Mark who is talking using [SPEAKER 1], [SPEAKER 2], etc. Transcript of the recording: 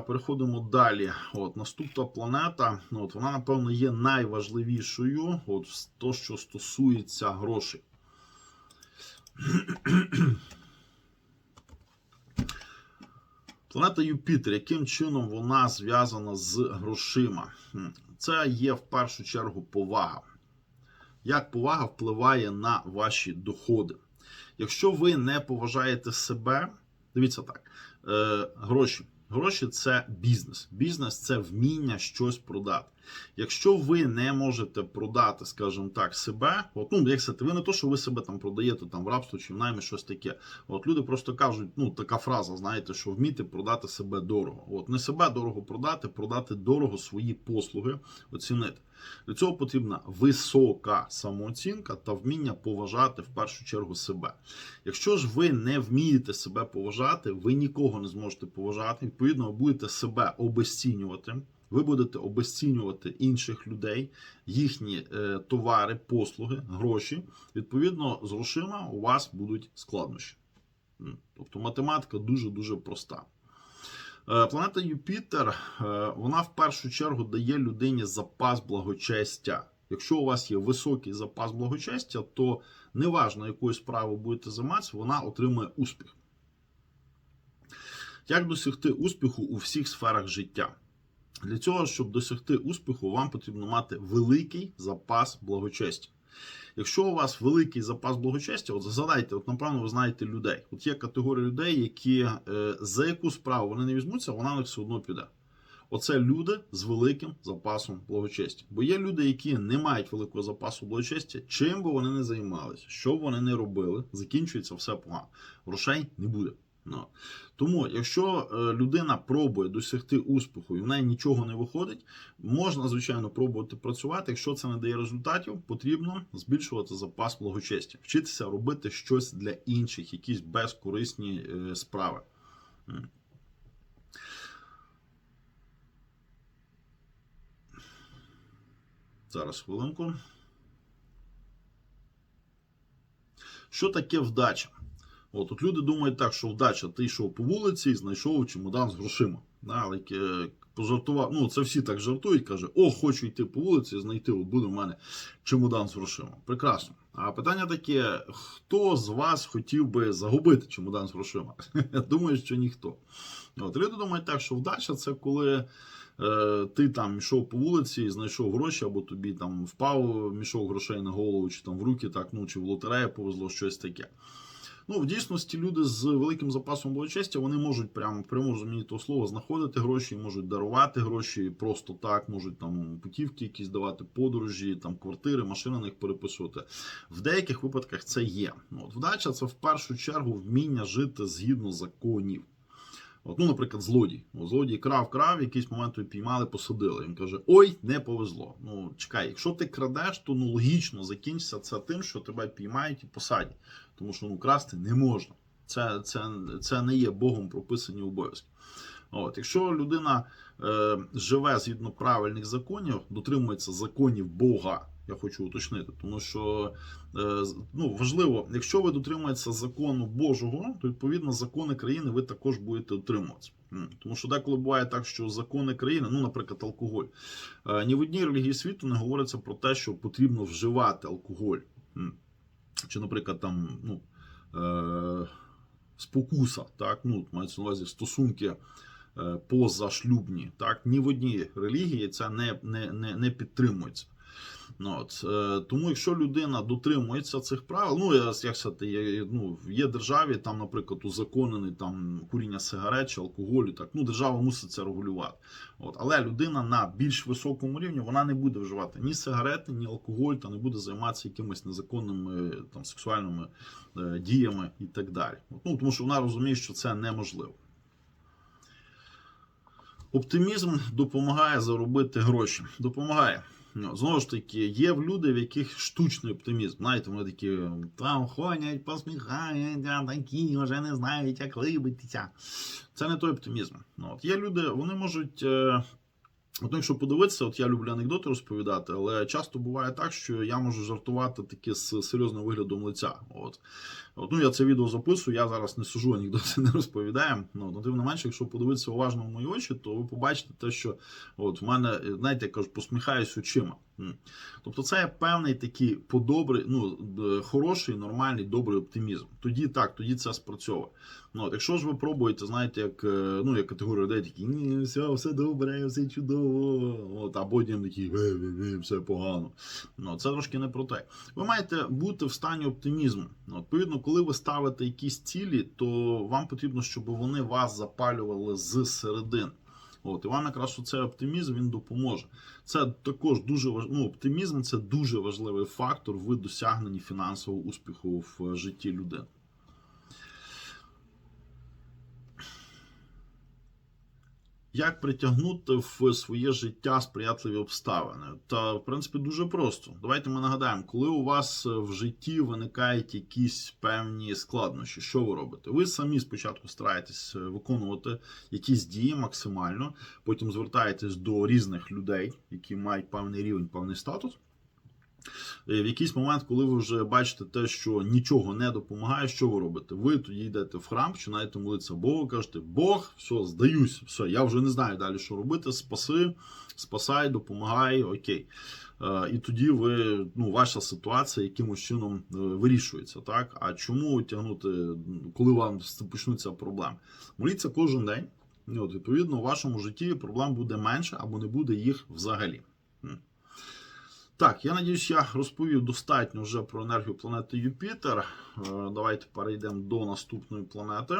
[SPEAKER 1] переходимо далі. От наступна планета, от вона, напевно, є найважливішою, от то, що стосується грошей. Планета Юпітер, яким чином вона зв'язана з грошима? Це є в першу чергу повага. Як повага впливає на ваші доходи? Якщо ви не поважаєте себе, дивіться так: е, гроші. Гроші це бізнес. Бізнес це вміння щось продати. Якщо ви не можете продати, скажімо так, себе, от, ну, як сказати, ви не то, що ви себе там продаєте там в рабство чи в наймі щось таке. От люди просто кажуть, ну така фраза, знаєте, що вміти продати себе дорого. От не себе дорого продати, продати дорого свої послуги, оцінити. Для цього потрібна висока самооцінка та вміння поважати в першу чергу себе. Якщо ж ви не вмієте себе поважати, ви нікого не зможете поважати. Відповідно, ви будете себе обесцінювати. Ви будете обесцінювати інших людей, їхні е, товари, послуги, гроші. Відповідно, з грошима у вас будуть складнощі. Тобто математика дуже дуже проста. Е, Планета Юпітер, е, вона в першу чергу дає людині запас благочестя. Якщо у вас є високий запас благочестя, то неважно, якою справою будете займатися, вона отримує успіх. Як досягти успіху у всіх сферах життя? Для цього, щоб досягти успіху, вам потрібно мати великий запас благочестя. Якщо у вас великий запас благочестя, от згадайте, от напевно, ви знаєте людей. От є категорія людей, які е, за яку справу вони не візьмуться, вона них все одно піде. Оце люди з великим запасом благочестя. Бо є люди, які не мають великого запасу благочестя, чим би вони не займалися, що б вони не робили, закінчується все погано. Грошей не буде. Ну. Тому, якщо е, людина пробує досягти успіху і в неї нічого не виходить, можна, звичайно, пробувати працювати. Якщо це не дає результатів, потрібно збільшувати запас благочестя, вчитися робити щось для інших, якісь безкорисні е, справи. Зараз хвилинку. Що таке вдача? От тут люди думають так, що вдача, ти йшов по вулиці і знайшов чемодан з грошима. Але е, пожартував. Ну, це всі так жартують, каже: О, хочу йти по вулиці і знайти, от буде в мене чемодан з грошима. Прекрасно. А питання таке: хто з вас хотів би загубити чемодан з грошима? Думаю, що ніхто. От люди думають так, що вдача це коли. е, Ти там йшов по вулиці і знайшов гроші, або тобі там впав мішок грошей на голову, чи там в руки, так, ну, чи в лотерею повезло щось таке. Ну, в дійсності люди з великим запасом благочестя вони можуть прямо в прямому розумінні того слова знаходити гроші, можуть дарувати гроші просто так, можуть там путівки якісь давати, подорожі, там квартири, машини на них переписувати. В деяких випадках це є. Ну, От вдача це в першу чергу вміння жити згідно законів. От, ну, наприклад, злодій. От, злодій крав, крав, в якийсь момент піймали, посадили. Він каже: Ой, не повезло. Ну, чекай, якщо ти крадеш, то ну логічно закінчиться це тим, що тебе піймають і посадять. Тому що ну, красти не можна. Це, це, це не є Богом прописані обов'язки. От, якщо людина е, живе згідно правильних законів, дотримується законів Бога, я хочу уточнити, тому що е, ну, важливо, якщо ви дотримуєтеся закону Божого, то відповідно закони країни ви також будете дотримуватися. Тому що деколи буває так, що закони країни, ну, наприклад, алкоголь, е, ні в одній релігії світу не говориться про те, що потрібно вживати алкоголь. Чи, наприклад, там, ну, е, спокуса, так, ну, мається на увазі стосунки позашлюбні, так, ні в одній релігії це не, не, не, не підтримується. Ну, от, е, тому, якщо людина дотримується цих правил, ну я як сказати, є, ну, є державі, там, наприклад, узаконений там куріння сигарет чи алкоголю, так, ну, держава мусить це регулювати. От, але людина на більш високому рівні вона не буде вживати ні сигарети, ні алкоголь, та не буде займатися якимись незаконними там, сексуальними е, діями і так далі. От, ну, тому що вона розуміє, що це неможливо. Оптимізм допомагає заробити гроші. Допомагає. Знову ж таки, є в люди, в яких штучний оптимізм. Знаєте, вони такі там ходять, посміхаються, такі вже не знають, як либитися. Це не той оптимізм. Ну, от Є люди, вони можуть е, От, ну, якщо подивитися, от я люблю анекдоти розповідати, але часто буває так, що я можу жартувати таки з серйозним виглядом лиця. От. От, ну, я це відео записую, я зараз не сужу, анекдоти не розповідаю. Ну, але тим не менше, якщо подивитися уважно в мої очі, то ви побачите те, що от, в мене, знаєте, я кажу, посміхаюсь очима. Тобто це певний такий подобрий, ну, хороший, нормальний, добрий оптимізм. Тоді так, тоді це спрацьовує. Ну, якщо ж ви пробуєте, знаєте, як, е, ну, як категорія людей, такі, ні, все, все добре, все чудово, от, а потім такі, «Ве, ве, ве, все погано. Ну, це трошки не про те. Ви маєте бути в стані оптимізму. Ну, Відповідно, коли ви ставите якісь цілі, то вам потрібно, щоб вони вас запалювали з середини. От, і вам якраз цей оптимізм він допоможе. Це також дуже важ... ну, оптимізм це дуже важливий фактор в досягненні фінансового успіху в житті людини. Як притягнути в своє життя сприятливі обставини? Та в принципі дуже просто. Давайте ми нагадаємо, коли у вас в житті виникають якісь певні складнощі, що ви робите? Ви самі спочатку стараєтесь виконувати якісь дії максимально, потім звертаєтесь до різних людей, які мають певний рівень, певний статус. Е, В якийсь момент, коли ви вже бачите те, що нічого не допомагає, що ви робите? Ви тоді йдете в храм, починаєте молитися Богу, кажете, Бог, все, здаюсь, все, я вже не знаю далі, що робити. Спаси, спасай, допомагай, окей. Е, І тоді ви, ну, ваша ситуація якимось чином е, вирішується. Так? А чому тягнути, коли вам почнуться проблеми? Моліться кожен день. От, відповідно, у вашому житті проблем буде менше або не буде їх взагалі. Так, я надіюсь, я розповів достатньо вже про енергію планети Юпітер. Е, Давайте перейдемо до наступної планети.